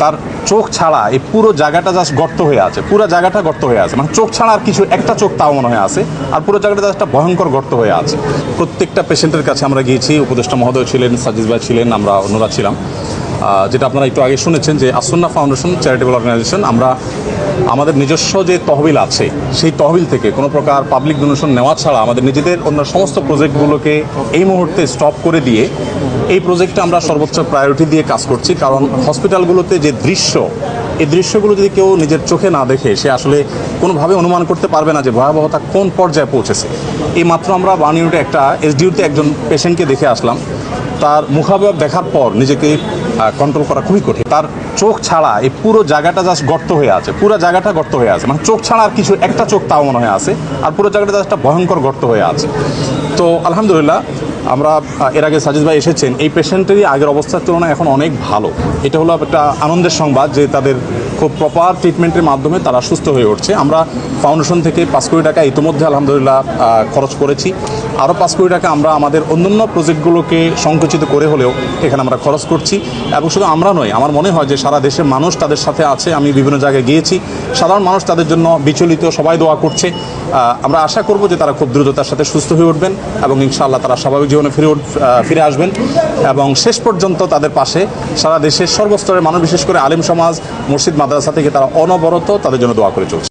তার চোখ ছাড়া এই পুরো জায়গাটা জাস্ট গর্ত হয়ে আছে। পুরো জায়গাটা গর্ত হয়ে আছে। মানে চোখ ছাড়া আর কিছু, একটা চোখ তাও মনে হয় আছে। আর পুরো জায়গাটা জাস্ট একটা ভয়ঙ্কর গর্ত হয়ে আছে। প্রত্যেকটা পেশেন্টের কাছে আমরা গিয়েছি, উপদেষ্টা মহোদয় ছিলেন, সাজিদ ভাই ছিলেন, আমরা অন্যরা ছিলাম। যেটা আপনারা একটু আগে শুনেছেন যে আসন্না ফাউন্ডেশন চ্যারিটেবল অর্গানাইজেশন আমরা আমাদের নিজস্ব যে তহবিল আছে, সেই তহবিল থেকে কোনো প্রকার পাবলিক ডোনেশন নেওয়া ছাড়া আমাদের নিজেদের অন্য সমস্ত প্রজেক্টগুলোকে এই মুহূর্তে স্টপ করে দিয়ে এই প্রজেক্টে আমরা সর্বোচ্চ প্রায়োরিটি দিয়ে কাজ করছি, কারণ হসপিটালগুলোতে যে দৃশ্য, এই দৃশ্যগুলো যদি কেউ নিজের চোখে না দেখে, সে আসলে কোনোভাবে অনুমান করতে পারবে না যে ভয়াবহতা কোন পর্যায়ে পৌঁছেছে। এই মাত্র আমরা ইউনিটে একটা এসডিউতে একজন পেশেন্টকে দেখে আসলাম। তার মুখাবয়ব দেখার পর নিজেকে কন্ট্রোল করা খুবই কঠিন। তার চোখ ছাড়া এই পুরো জায়গাটা জাস্ট গর্ত হয়ে আছে, পুরো জায়গাটা গর্ত হয়ে আছে। মানে চোখ ছাড়া আর কিছু, একটা চোখ তাও মনে হয় আছে, আর পুরো জায়গাটা জাস্ট একটা ভয়ঙ্কর গর্ত হয়ে আছে। তো আলহামদুলিল্লাহ আমরা এর আগে সাজিদ ভাই এসেছেন, এই পেশেন্টেরই আগের অবস্থার তুলনায় এখন অনেক ভালো। এটা হলো একটা আনন্দের সংবাদ যে তাদের খুব প্রপার ট্রিটমেন্টের মাধ্যমে তারা সুস্থ হয়ে উঠছে। আমরা ফাউন্ডেশন থেকে পাঁচ কোটি টাকা ইতিমধ্যে আলহামদুলিল্লাহ খরচ করেছি। আরও পাঁচ কোটি টাকা আমরা আমাদের অন্যান্য প্রজেক্টগুলোকে সংকুচিত করে হলেও এখানে আমরা খরচ করছি। এবং শুধু আমরা নয়, আমার মনে হয় যে সারা দেশের মানুষ তাদের সাথে আছে। আমি বিভিন্ন জায়গায় গিয়েছি। সাধারণ মানুষ তাদের জন্য বিচলিত, সবাই দোয়া করছে। আমরা আশা করব যে তারা খুব দ্রুততার সাথে সুস্থ হয়ে উঠবেন এবং ইনশাআল্লাহ তারা স্বাভাবিক জীবনে ফিরে ফিরে আসবেন এবং শেষ পর্যন্ত তাদের পাশে সারা দেশের সর্বস্তরের মানুষ, বিশেষ করে আলিম সমাজ, মসজিদ, মাদ্রাসা থেকে তারা অনবরত তাদের জন্য দোয়া করে চলছে।